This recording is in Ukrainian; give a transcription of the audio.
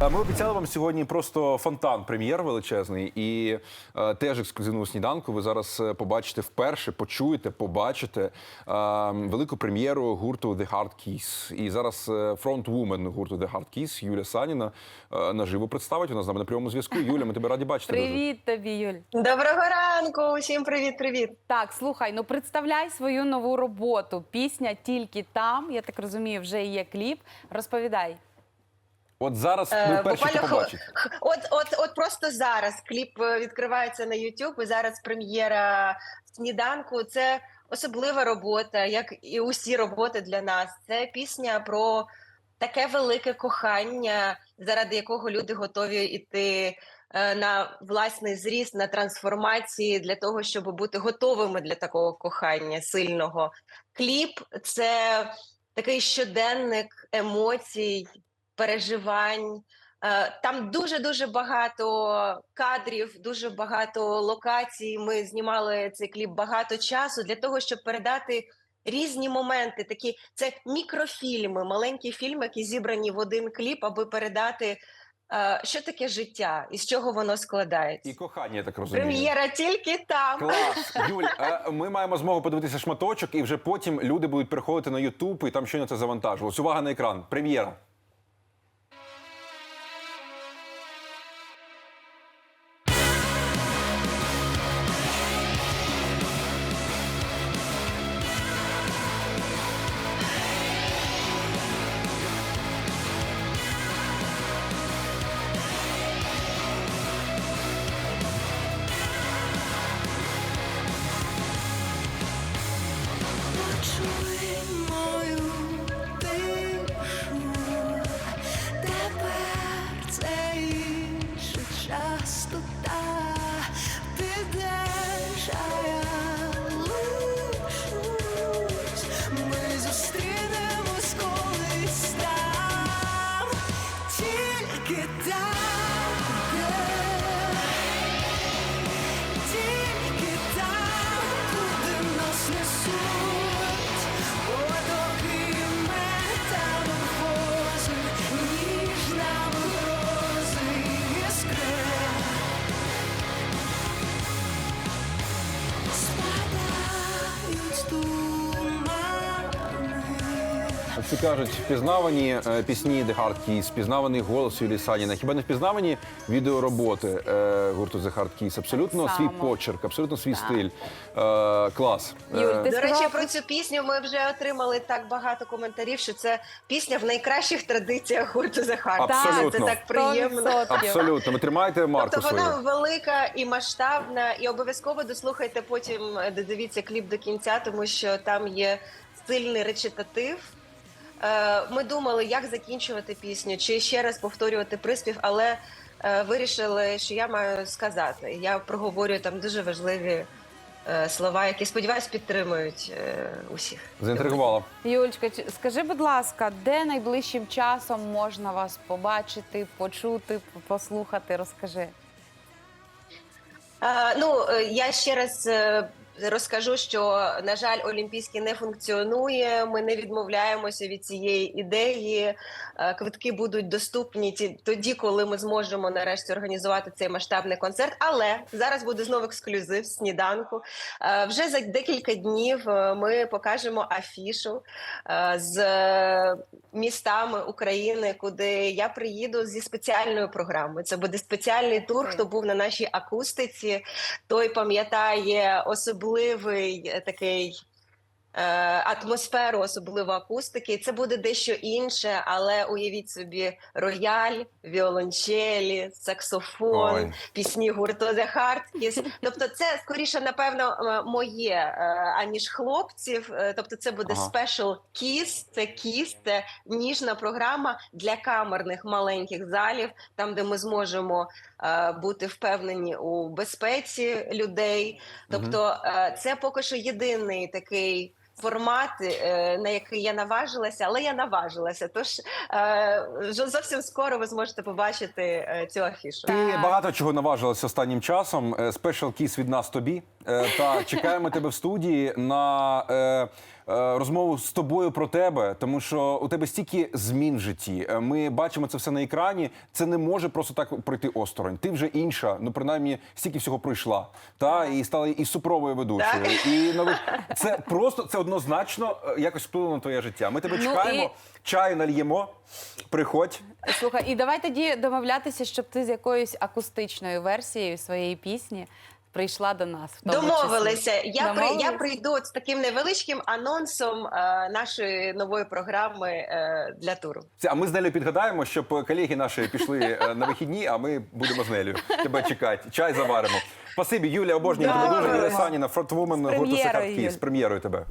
Ми обіцяли вам сьогодні просто фонтан прем'єр величезний і е, теж ексклюзивну сніданку. Ви зараз е, побачите вперше, почуєте, побачите е, велику прем'єру гурту The Hard Keys. І зараз е, фронтвумен гурту The Hard Keys Юля Саніна е, наживо представить. Вона з нами на прямому зв'язку. Юля, ми тебе раді бачити. дуже. Привіт тобі, Юль. Доброго ранку, усім привіт, привіт. Так, слухай, ну представляй свою нову роботу. Пісня тільки там. Я так розумію, вже є кліп. Розповідай. От зараз Е, перші, хто побачить. От, от, от просто зараз кліп е, відкривається на YouTube, і зараз прем'єра сніданку. Це особлива робота, як і усі роботи для нас. Це пісня про таке велике кохання, заради якого люди готові йти е, на власний зріст, на трансформації для того, щоб бути готовими для такого кохання сильного. Кліп це такий щоденник емоцій, переживань. Е, Там дуже дуже багато кадрів, дуже багато локацій. Ми знімали цей кліп багато часу для того, щоб передати різні моменти. Такі це мікрофільми, маленькі фільми, які зібрані в один кліп, аби передати, е, що таке життя і з чого воно складається. І кохання, я так розумію. Прем'єра тільки там. Клас, Юль, ми маємо змогу подивитися шматочок, і вже потім люди будуть приходити на Ютуб і там щойно це завантажувалось. Увага на екран. Прем'єра. Всі кажуть, впізнавані е, пісні The Hard Keys, впізнаваний голос Юлії Саніна. Хіба не впізнавані відеороботи е, гурту The Hard Keys? Абсолютно Так свій само. почерк, абсолютно свій Так. стиль. Е, клас. Юль, ти До сказала речі, про- цю пісню ми вже отримали так багато коментарів, що це пісня в найкращих традиціях гурту The Heart. Абсолютно. Це так приємно. Абсолютно. Ви тримаєте марку Тобто свою. вона велика і масштабна, і обов'язково дослухайте потім, додивіться кліп до кінця, тому що там є сильний речитатив. Е, Ми думали, як закінчувати пісню, чи ще раз повторювати приспів, але е, вирішили, що я маю сказати. Я проговорюю там дуже важливі е, слова, які сподіваюсь підтримують е, усіх. Заінтригувала. Юльчка, чи- скажи, будь ласка, де найближчим часом можна вас побачити, почути, послухати? Розкажи. Е, Ну, я ще раз розкажу, що на жаль, Олімпійський не функціонує. Ми не відмовляємося від цієї ідеї. Е, Квитки будуть доступні ті- тоді, коли ми зможемо нарешті організувати цей масштабний концерт. Але зараз буде знову ексклюзив сніданку. Е, Вже за декілька днів е, ми покажемо афішу з містами України, куди я приїду зі спеціальною програмою. Це буде спеціальний тур. Хто був на нашій акустиці, той пам'ятає особливий е, такий. Е, Атмосферу, особливо акустики, це буде дещо інше, але уявіть собі рояль, віолончелі, саксофон, Ой. пісні гурту The Hard Kiss. Тобто, це скоріше, напевно, е, моє е, аніж хлопців. Тобто, це буде Ага. Special Kiss, це Kiss, це ніжна програма для камерних маленьких залів, там, де ми зможемо бути впевнені у безпеці людей. Тобто, це поки що єдиний такий формат, е, на який я наважилася, але я наважилася. Тож е, вже зовсім скоро ви зможете побачити е, цю афішу. Ти багато чого наважилася останнім часом. Спешл кіс від нас тобі. Е, Та чекаємо тебе в студії на е, е, розмову з тобою про тебе, тому що у тебе стільки змін в житті. Е, Ми бачимо це все на екрані. Це не може просто так пройти осторонь. Ти вже інша, ну принаймні стільки всього пройшла. Та і стала і супровою ведучою. І нових це просто це однозначно е, якось вплинуло на твоє життя. Ми тебе Ну, чекаємо. і- Чаю нальємо. Приходь. Слухай, і давай тоді домовлятися, щоб ти з якоюсь акустичною версією своєї пісні прийшла до нас. В тому числі. Домовилися. Я при я прийду з таким невеличким анонсом е, нашої нової програми е, для туру. Це, а ми з Нелю підгадаємо, щоб колеги наші пішли е, на вихідні, а ми будемо з Нелю тебе чекати. Чай заваримо. Спасибі, Юлія, обожнюю тебе дуже. Юлія Саніна, фронтвумен гурту прем'єрою, Сахарт Київ. Юль. З прем'єрою тебе.